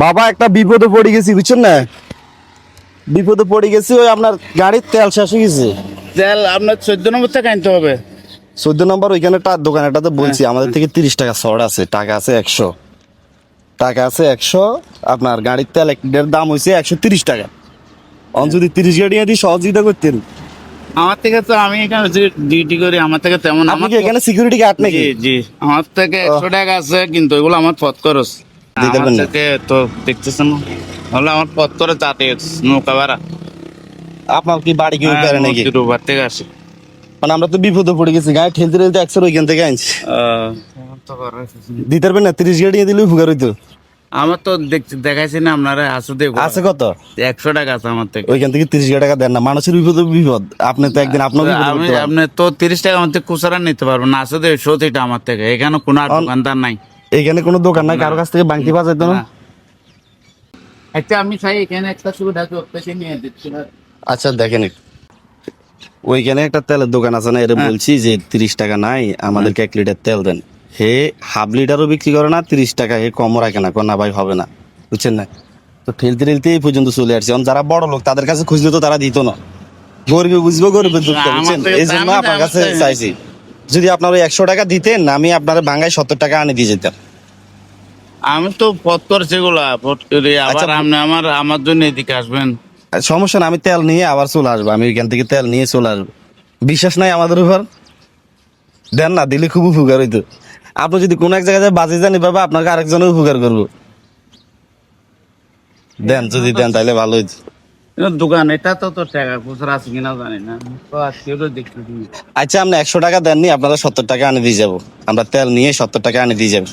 বাবা একটা বিপদে পড়ে গেছি বুঝছেন না? বিপদে পড়ে গেছি ওই আপনার গাড়ির তেল শেষ হয়ে গেছে। তেল আপনার চোদ্দ নম্বর থেকে আনতে হবে। চোদ্দ নম্বর ওইখানে তার দোকানেটাতে বলছি আমাদের থেকে তিরিশ টাকা শর্ট আছে টাকা আছে একশো। টাকা আছে একশো আপনার গাড়ির তেল এক দাম হয়েছে একশো তিরিশ টাকা। অন যদি তিরিশ গাড়ি দিয়ে সহযোগিতা করতেন। আমার থেকে তো আমি এখানে ডিউটি করি আমার থেকে তেমন আমার এখানে সিকিউরিটি গার্ড নাকি? জি জি। আমার থেকে একশো টাকা আছে কিন্তু এগুলো আমার পথ খরচ। দিতে আমার না? তো দেখতেছেন না। আমার পথ করে যাতে নৌকা ভাড়া। আপনার কি বাড়ি হ্যাঁ, করে নাকি মসজিদুবার থেকে আসে। মানে আমরা তো বিপদে পড়ে গেছি গাড়ি ঠেলতে ঠেলতে একশোর ওইখান থেকে আনছি। দিতে পারবেন না? তিরিশ গাড়ি উপকার হইতো। আমার তো দেখছি দেখাইছি না আপনারা আসো দেখো আছে কত? একশো টাকা আছে আমার থেকে। ওইখান থেকে তিরিশ টাকা দেন না। মানুষের বিপদ বিপদ। আপনি তো একদিন আপনার। আপনি তো তিরিশ টাকা আমার থেকে খুচরা নিতে পারবেন না আসো সত্যিটা আমার থেকে। এখানে কোনো দোকানদার নাই। এখানে কোনো দোকান নাই কারও কাছ থেকে বাংতি পাওয়া যেত না। আচ্ছা আমি চাই এখানে একটা সুবিধা করতেছি নিয়ে দিচ্ছি। আচ্ছা দেখেন ওইখানে একটা তেলের দোকান আছে না এটা হ্যাঁ। বলছি যে তিরিশ টাকা নাই আমাদেরকে এক লিটার তেল দেন। হে হাফ লিটারও বিক্রি করে না তিরিশ টাকা হে কম রাখে না ভাই হবে না বুঝছেন না? তো ঠেলতে ঠেলতে এই পর্যন্ত চলে আসছে। যারা বড় লোক তাদের কাছে খুঁজলে তো তারা দিত না। গরিবে বুঝব গরিবে দুঃখ বুঝছেন? এই জন্য আপনার কাছে চাইছি। যদি আপনার ওই একশো টাকা দিতেন আমি আপনার বাঙ্গায় সত্তর টাকা আনি দিয়ে যেতাম। আমি তো পথ করছি এগুলা আবার আচ্ছা, আপনি আমার আমার জন্য এদিকে আসবেন। সমস্যা না আমি তেল নিয়ে আবার চলে আসব। আমি ওইখান থেকে তেল নিয়ে চলে আসব। বিশ্বাস নাই আমাদের উপর। দেন না দিলে খুব উপকার হইতো। আপনি যদি কোনো এক জায়গায় বাজে জানি পাবে আপনাকে আরেকজনের উপকার করব। দেন যদি দেন তাহলে ভালো হইতো। দোকান এটা তো তো টাকা খুচরা আছে কিনা জানি না। তো আজকে তো দেখতে আচ্ছা আপনি একশো টাকা দেননি আপনারা সত্তর টাকা আনে দিয়ে যাব। আমরা তেল নিয়ে সত্তর টাকা আনে দিয়ে যাব।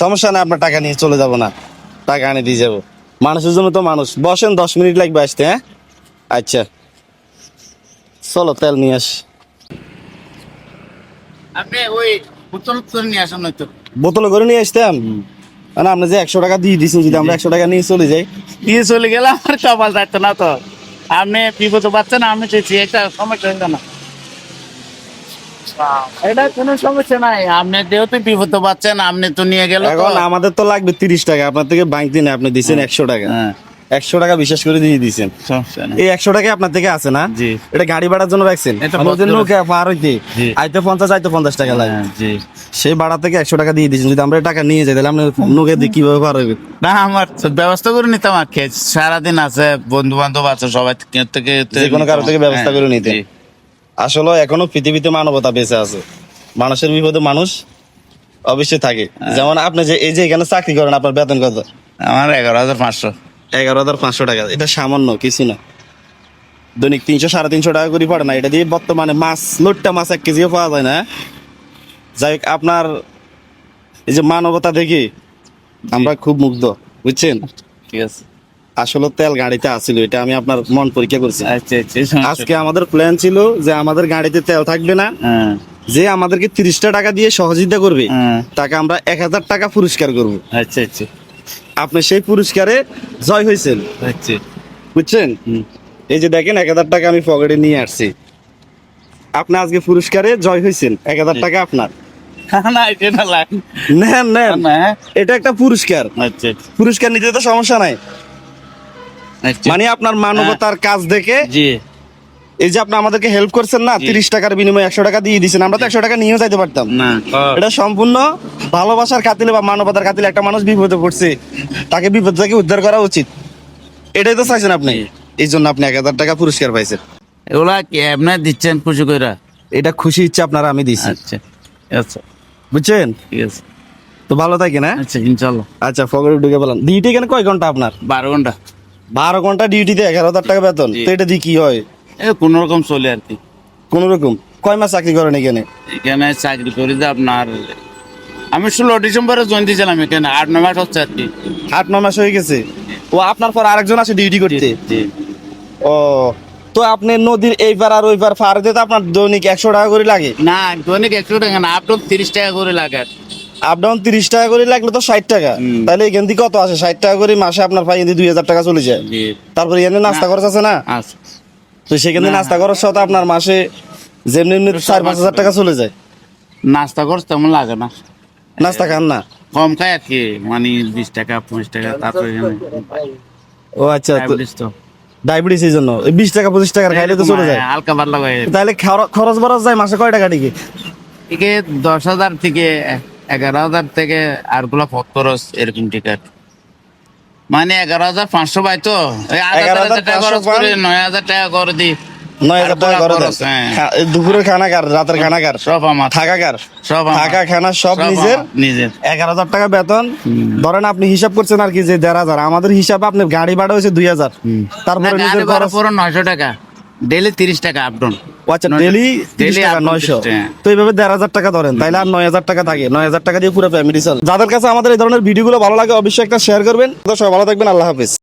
সমস্যা না আপনার টাকা নিয়ে চলে যাব না। টাকা আনে দিয়ে যাব। মানুষের জন্য তো মানুষ। বসেন দশ মিনিট লাগবে আসতে হ্যাঁ? আচ্ছা। চলো তেল নিয়ে আস। আপনি ওই বোতল করে নিয়ে আসেন নয়তো বোতলে করে নিয়ে আসতাম? মানে আপনি যে একশো টাকা দিয়ে দিচ্ছেন যদি আমরা একশো টাকা নিয়ে চলে যাই। দিয়ে চলে গেলে আমার কপাল থাকতো না তো। আপনি বিপদ পাচ্ছেন আমি চেয়েছি একটা সমস্যা হইতো না। এটা কোনো সমস্যা নাই আপনি যেহেতু বিপদ পাচ্ছেন আপনি তো নিয়ে গেল এখন আমাদের তো লাগবে তিরিশ টাকা আপনার থেকে বাইক দিন আপনি দিচ্ছেন একশো টাকা। হ্যাঁ। একশো টাকা বিশেষ করে দিয়ে নেই। এই একশো টাকা আপনার থেকে আছে না? এটা গাড়ি ভাড়ার জন্য রাখছেন? পার হইতে? আইতে পঞ্চাশ আইতে পঞ্চাশ টাকা লাগে। হ্যাঁ, সেই ভাড়া থেকে একশো টাকা দিয়ে দিচ্ছেন যদি আমরা টাকা নিয়ে যাই তাহলে আপনার নৌকা দিয়ে কীভাবে পার হইবে? না আমার ব্যবস্থা করে নিতাম আর খেয়ে। সারাদিন আছে বন্ধু বান্ধব আছে সবাই থেকে থেকে যে কোনো কারও থেকে ব্যবস্থা হ্যাঁ, করে নিতে। আসলে এখনও পৃথিবীতে মানবতা বেঁচে আছে। মানুষের বিপদে মানুষ অবশ্যই থাকে। হ্যাঁ। যেমন আপনি যে এই যে এখানে চাকরি করেন আপনার বেতন কত? আমার এগারো হাজার পাঁচশো। এগারো হাজার পাঁচশো টাকা। এটা সামান্য কিছু না। দৈনিক তিনশো সাড়ে তিনশো টাকা করে পড়ে না। এটা দিয়ে বর্তমানে মাছ লোটটা মাছ এক কেজিও পাওয়া যায় না। যাই হোক আপনার এই যে মানবতা দেখি আমরা খুব মুগ্ধ বুঝছেন? ঠিক আছে। আসলে তেল গাড়িতে আসছিল এটা আমি আপনার মন পরীক্ষা করছি। আচ্ছা আচ্ছা আজকে আমাদের প্ল্যান ছিল যে আমাদের গাড়িতে তেল থাকবে না। হ্যাঁ। যে আমাদেরকে তিরিশটা টাকা দিয়ে সহযোগিতা করবে হ্যাঁ। তাকে আমরা এক হাজার টাকা পুরস্কার করব। আচ্ছা আচ্ছা। আপনি সেই পুরস্কারে জয় হয়েছেন। আচ্ছা। বুঝছেন। এই যে দেখেন এক হাজার টাকা আমি পকেটে নিয়ে আসছি। আপনি আজকে পুরস্কারে জয় হয়েছেন। এক হাজার টাকা আপনার। না এটা না নেন নেন। এটা একটা পুরস্কার। আচ্ছা। পুরস্কার নিতে তো সমস্যা নাই। আচ্ছা। মানে আপনার মানবতার কাজ দেখে এই যে আপনি আমাদেরকে হেল্প করছেন না তিরিশ টাকার বিনিময়ে একশো টাকা দিয়ে দিচ্ছেন আমরা তো একশো টাকা নিয়েও যাইতে পারতাম। না। এটা সম্পূর্ণ ভালোবাসার খাতিলে বা মানবতার খাতিলে একটা মানুষ বিপদে পড়ছে তাকে বিপদ থেকে উদ্ধার করা উচিত। এটাই তো চাইছেন আপনি? এই জন্য আপনি এক হাজার টাকা পুরস্কার পাইছেন। এগুলা কি আপনি দিচ্ছেন খুশি কইরা? এটা খুশি ইচ্ছা আপনারা আমি দিছি। আচ্ছা। আচ্ছা। বুঝছেন? ঠিক আছে। তো ভালো থাকে না আচ্ছা ইনশাল্লাহ আচ্ছা ফগরে ঢুকে বললাম ডিউটি এখানে কয় ঘণ্টা আপনার? বারো ঘণ্টা। বারো ঘণ্টা ডিউটিতে এগারো হাজার টাকা বেতন। তো এটা দিয়ে কি হয়? এ কোন রকম চলে আর কি। কোন রকম কয় মাস চাকরি করেন এখানে? এখানে চাকরি করি যে আপনার আমি ষোলো ডিসেম্বরে জয়েন দিয়েছিলাম এখানে আট নয় মাস হচ্ছে আর কি। আট নয় মাস হয়ে গেছে। ও আপনার পর আরেকজন আছে ডিউটি করতে? ও তো আপনি নদীর এই পার আর ওই পার পার দিতে আপনার দৈনিক একশো টাকা করে লাগে? না দৈনিক একশো টাকা না আপ তিরিশ টাকা করে লাগে। আপ ডাউন তিরিশ টাকা করে লাগলে তো ষাট টাকা। তাহলে এখান থেকে কত আসে? ষাট টাকা করে মাসে আপনার পাই দুই হাজার টাকা চলে যায়। তারপরে এখানে নাস্তা খরচ আছে না? আচ্ছা তো সেখানে নাস্তা খরচ সাথে আপনার মাসে যেমনি এমনি চার পাঁচ হাজার টাকা চলে যায়। নাস্তা করছ তেমন লাগে না। নাস্তা খান না? কম খায় আর কি মানে বিশ টাকা পঁচিশ টাকা তারপরে ও আচ্ছা তো ডায়াবেটিস এই জন্য। বিশ টাকা পঁচিশ টাকার খাইলে তো চলে যায়। হ্যাঁ, হালকা পাতলা করে তাহলে খর- খরচ বরচ যায় মাসে কয় টাকা টিকে থেকে দশ হাজার থেকে এগারো হাজার থেকে আরগুলা খরচ এরকম টিকিট মানে এগারো হাজার পাঁচশো পাই তো। ওই হাজার টাকা খরচ করে নয় হাজার টাকা করে দিই নয় হাজার টাকা খরচ, দেন। হ্যাঁ। দুপুরের খানা কার রাতের খানা কার সব আমার। থাকা কার সব থাকা খানা সব সব নিজের। নিজের। এগারো হাজার টাকা বেতন। ধরেন আপনি হিসাব করছেন আর কি যে দেড় হাজার। আমাদের হিসাবে আপনার গাড়ি ভাড়া হয়েছে দুই হাজার। তারপরে নিজের খরচ পুরো নয়শো টাকা। ডেলি তিরিশ টাকা আপ ডাউন। ও আচ্ছা নয়শো- ডেলি টাকা নয়শো। তো এইভাবে দেড় হাজার টাকা ধরেন তাইলে আর নয় হাজার টাকা থাকে নয় হাজার টাকা দিয়ে পুরো ফ্যামিলি চলে যাদের কাছে আমাদের এই ধরনের ভিডিওগুলো ভালো লাগে অবশ্যই একটা শেয়ার করবেন। সবাই ভালো থাকবেন আল্লাহ হাফিজ।